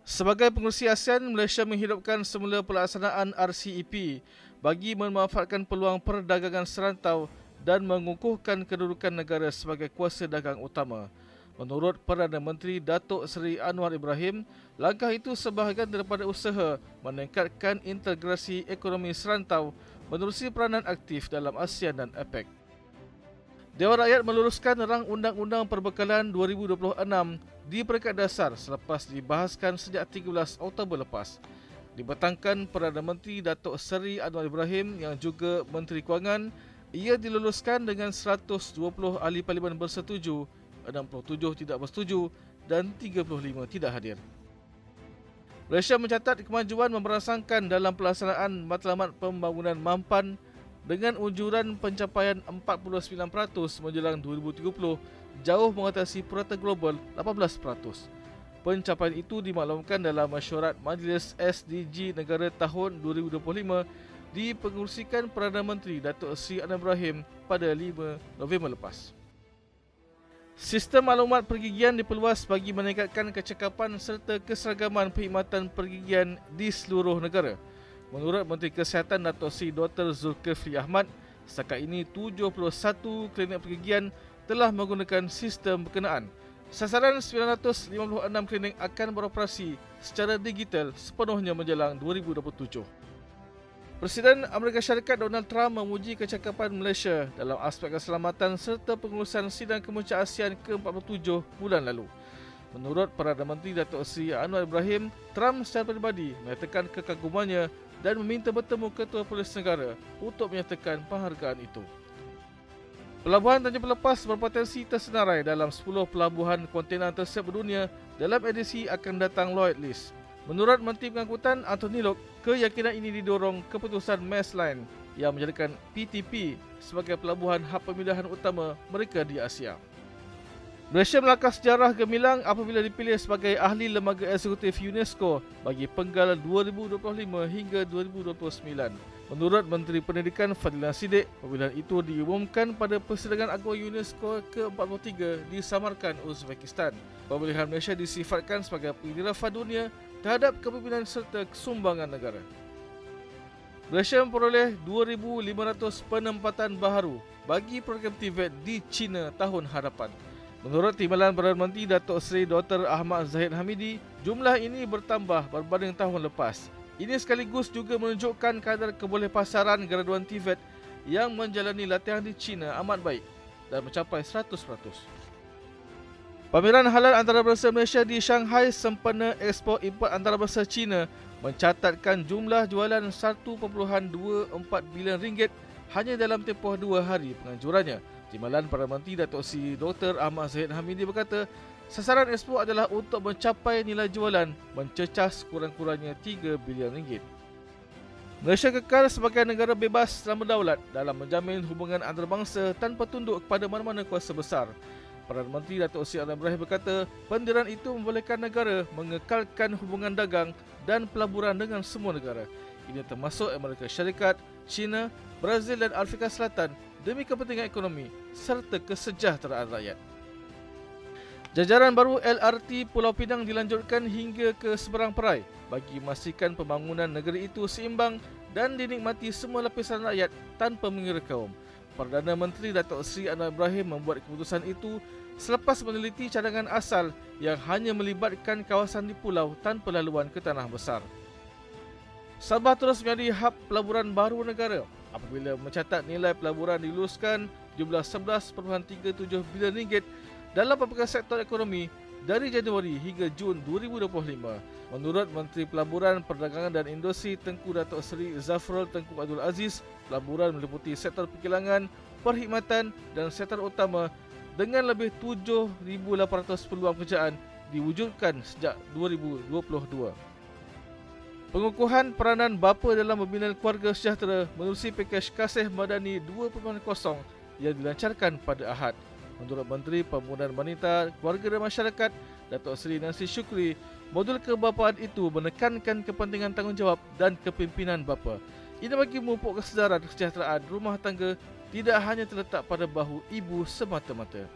Sebagai pengurusi ASEAN, Malaysia menghidupkan semula pelaksanaan RCEP bagi memanfaatkan peluang perdagangan serantau dan mengukuhkan kedudukan negara sebagai kuasa dagang utama. Menurut Perdana Menteri Datuk Seri Anwar Ibrahim, langkah itu sebahagian daripada usaha meningkatkan integrasi ekonomi serantau menerusi peranan aktif dalam ASEAN dan APEC. Dewan Rakyat meluruskan rang Undang-Undang Perbekalan 2026 di peringkat dasar selepas dibahaskan sejak 13 Oktober lepas. Dibetangkan Perdana Menteri Datuk Seri Anwar Ibrahim yang juga Menteri Kewangan, ia diluluskan dengan 120 ahli parlimen bersetuju 67 tidak bersetuju dan 35 tidak hadir. Malaysia mencatat kemajuan memerangsangkan dalam pelaksanaan matlamat pembangunan mampan dengan ujuran pencapaian 49% menjelang 2030 jauh mengatasi purata global 18%. Pencapaian itu dimaklumkan dalam mesyuarat Majlis SDG Negara tahun 2025 dipengurusikan Perdana Menteri Datuk Seri Anwar Ibrahim pada 5 November lepas. Sistem maklumat pergigian diperluas bagi meningkatkan kecekapan serta keseragaman perkhidmatan pergigian di seluruh negara. Menurut Menteri Kesihatan Datuk Seri Dr. Zulkifli Ahmad, setakat ini 71 klinik pergigian telah menggunakan sistem berkenaan. Sasaran 956 klinik akan beroperasi secara digital sepenuhnya menjelang 2027. Presiden Amerika Syarikat Donald Trump memuji kecakapan Malaysia dalam aspek keselamatan serta pengurusan sidang kemuncak ASEAN ke-47 bulan lalu. Menurut Perdana Menteri Datuk Seri Anwar Ibrahim, Trump secara peribadi menyatakan kekagumannya dan meminta bertemu Ketua Polis Negara untuk menyatakan penghargaan itu. Pelabuhan Tanjung Pelepas berpotensi tersenarai dalam 10 pelabuhan kontainer tersiap berdunia dalam edisi akan datang Lloyd List. Menurut Menteri Pengangkutan Anthony Locke, keyakinan ini didorong keputusan Maersk yang menjadikan PTP sebagai pelabuhan hub pemindahan utama mereka di Asia. Malaysia melangkah sejarah gemilang apabila dipilih sebagai ahli lembaga eksekutif UNESCO bagi penggal 2025 hingga 2029. Menurut Menteri Pendidikan Fadilan Sidik, pemilihan itu diumumkan pada persidangan agung UNESCO ke-43 di Samarkand, Uzbekistan. Pemilihan Malaysia disifatkan sebagai pengiktirafan dunia terhadap kepimpinan serta kesumbangan negara. Malaysia memperoleh 2,500 penempatan baharu bagi program TVET di China tahun hadapan. Menurut Timbalan Perdana Menteri Datuk Seri Dr. Ahmad Zahid Hamidi, jumlah ini bertambah berbanding tahun lepas. Ini sekaligus juga menunjukkan kadar kebolehpasaran graduan TVET yang menjalani latihan di China amat baik dan mencapai 100%. Pameran halal antarabangsa Malaysia di Shanghai sempena Expo Import Antarabangsa China mencatatkan jumlah jualan 1.24 bilion ringgit hanya dalam tempoh dua hari penganjurannya. Timbalan Perdana Menteri Datuk Seri Dr. Ahmad Zahid Hamidi berkata, sasaran Expo adalah untuk mencapai nilai jualan mencecah kurang-kurangnya 3 bilion ringgit. Malaysia kekal sebagai negara bebas dan berdaulat dalam menjamin hubungan antarabangsa tanpa tunduk kepada mana-mana kuasa besar. Perdana Menteri Datuk Seri Anwar Ibrahim berkata, pendirian itu membolehkan negara mengekalkan hubungan dagang dan pelaburan dengan semua negara. Ini termasuk Amerika Syarikat, China, Brazil dan Afrika Selatan demi kepentingan ekonomi serta kesejahteraan rakyat. Jajaran baru LRT Pulau Pinang dilanjutkan hingga ke seberang perai bagi memastikan pembangunan negeri itu seimbang dan dinikmati semua lapisan rakyat tanpa mengira kaum. Perdana Menteri Datuk Seri Anwar Ibrahim membuat keputusan itu selepas meneliti cadangan asal yang hanya melibatkan kawasan di pulau tanpa laluan ke tanah besar. Sabah terus menjadi hub pelaburan baru negara apabila mencatat nilai pelaburan diluluskan jumlah 11.37 bilion ringgit dalam pelbagai sektor ekonomi dari Januari hingga Jun 2025. Menurut Menteri Pelaburan, Perdagangan dan Industri Tengku Datuk Seri Zafrul Tengku Abdul Aziz, pelaburan meliputi sektor perkilangan, perkhidmatan dan sektor utama dengan lebih 7,800 peluang pekerjaan diwujudkan sejak 2022. Pengukuhan peranan bapa dalam membina keluarga sejahtera menerusi pakej kasih madani 2.0 yang dilancarkan pada Ahad. Menurut Menteri Pembangunan Wanita, Keluarga dan Masyarakat, Datuk Seri Nancy Syukri, modul kebapaan itu menekankan kepentingan tanggungjawab dan kepimpinan bapa. Ini bagi memupuk kesedaran kesejahteraan rumah tangga tidak hanya terletak pada bahu ibu semata-mata.